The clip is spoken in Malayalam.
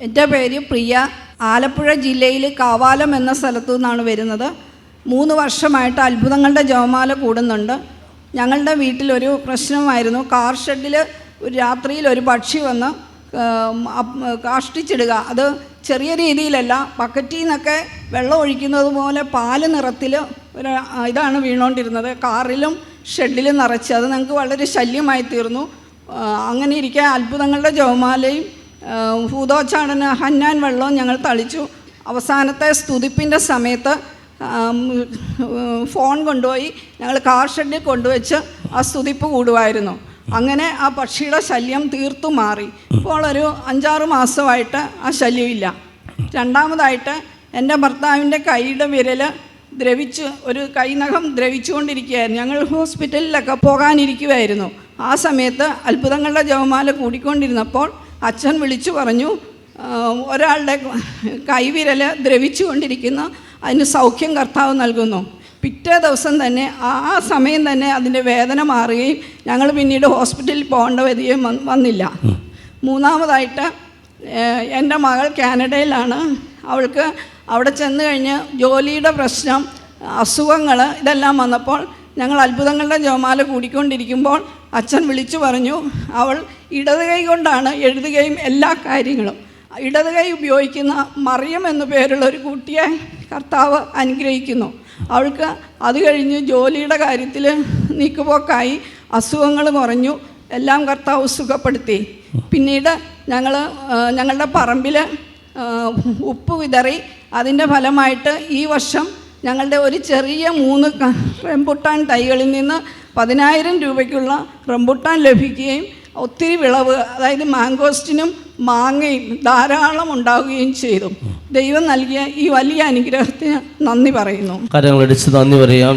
എന്റെ പേര് പ്രിയ. ആലപ്പുഴ ജില്ലയിൽ കാവാലം എന്ന സ്ഥലത്തു നിന്നാണ് വരുന്നത്. മൂന്ന് വർഷമായിട്ട് അത്ഭുതങ്ങളുടെ ജപമാല കൂടുന്നുണ്ട്. ഞങ്ങളുടെ വീട്ടിലൊരു പ്രശ്നമായിരുന്നു. കാർ ഷെഡിൽ ഒരു രാത്രിയിൽ ഒരു പക്ഷി വന്ന് കാഷ്ടിച്ചിടുക. അത് ചെറിയ രീതിയിലല്ല ബക്കറ്റിൽ നിന്നൊക്കെ വെള്ളം ഒഴിക്കുന്നത് പോലെ പാൽ നിറത്തിൽ ഒരു ഇതാണ് വീണുകൊണ്ടിരുന്നത് കാറിലും ഷെഡിലും നിറച്ച്. അത് ഞങ്ങൾക്ക് വളരെ ശല്യമായി തീർന്നു അങ്ങനെ ഇരിക്കാൻ അത്ഭുതങ്ങളുടെ ജപമാലയും ഏഹ് ഭൂതോച്ചാടന ഹന്നാൻ വെള്ളവും ഞങ്ങൾ തളിച്ചു. അവസാനത്തെ സ്തുതിപ്പിന്റെ സമയത്ത് ഫോൺ കൊണ്ടുപോയി ഞങ്ങൾ കാർ ഷെഡിൽ കൊണ്ടുവച്ച് ആ സ്തുതിപ്പ് കൂടുമായിരുന്നു അങ്ങനെ ആ പക്ഷിയുടെ ശല്യം തീർത്തു മാറി. ഇപ്പോൾ ഒരു അഞ്ചാറ് മാസമായിട്ട് ആ ശല്യമില്ല. രണ്ടാമതായിട്ട് എന്റെ ഭർത്താവിന്റെ കൈയുടെ വിരൽ ദ്രവിച്ച് ഒരു കൈനഖം ദ്രവിച്ചുകൊണ്ടിരിക്കുകയായിരുന്നു. ഞങ്ങൾ ഹോസ്പിറ്റലിലൊക്കെ പോകാനിരിക്കുമായിരുന്നു ആ സമയത്ത് അത്ഭുതങ്ങളുടെ ജവമാല കൂടിക്കൊണ്ടിരുന്നപ്പോൾ അച്ഛൻ വിളിച്ചു പറഞ്ഞു ഒരാളുടെ കൈവിരൽ ദ്രവിച്ചുകൊണ്ടിരിക്കുന്നു അതിന് സൗഖ്യം കർത്താവ് നൽകുന്നു. പിറ്റേ ദിവസം തന്നെ ആ സമയം തന്നെ അതിന്റെ വേദന മാറുകയും ഞങ്ങൾ പിന്നീട് ഹോസ്പിറ്റലിൽ പോകേണ്ട വരികയും വന്ന് വന്നില്ല. മൂന്നാമതായിട്ട് എന്റെ മകൾ കാനഡയിലാണ്. അവൾക്ക് അവിടെ ചെന്ന് കഴിഞ്ഞ് ജോലിയുടെ പ്രശ്നം അസുഖങ്ങൾ ഇതെല്ലാം വന്നപ്പോൾ ഞങ്ങൾ അത്ഭുതങ്ങളുടെ ജോമാല കൂടിക്കൊണ്ടിരിക്കുമ്പോൾ അച്ഛൻ വിളിച്ചു പറഞ്ഞു അവൾ ഇടത് കൈ കൊണ്ടാണ് എഴുതുകയും എല്ലാ കാര്യങ്ങളും. ഇടത് കൈ ഉപയോഗിക്കുന്ന മറിയം എന്നു പേരുള്ള ഒരു കുട്ടിയെ കർത്താവ് അനുഗ്രഹിക്കുന്നു. അവൾക്ക് അത് കഴിഞ്ഞ് ജോലിയുടെ കാര്യത്തിൽ നീക്കുപോക്കായി അസുഖങ്ങൾ കുറഞ്ഞു. എല്ലാം കർത്താവ് സുഖപ്പെടുത്തി. പിന്നീട് ഞങ്ങൾ ഞങ്ങളുടെ പറമ്പിൽ ഉപ്പ് വിതറി. അതിന്റെ ഫലമായിട്ട് ഈ വർഷം ഞങ്ങളുടെ ഒരു ചെറിയ മൂന്ന് റെമ്പുട്ടാൻ തൈകളിൽ നിന്ന് പതിനായിരം രൂപയ്ക്കുള്ള റംബുട്ടാൻ ലഭിക്കുകയും ഒത്തിരി വിളവ് അതായത് മാങ്കോസ്റ്റിനും മാങ്ങയും ധാരാളം ഉണ്ടാവുകയും ചെയ്തു. ദൈവം നൽകിയ ഈ വലിയ അനുഗ്രഹത്തിന് നന്ദി പറയുന്നു. കരങ്ങളടിച്ച് നന്ദി പറയാം.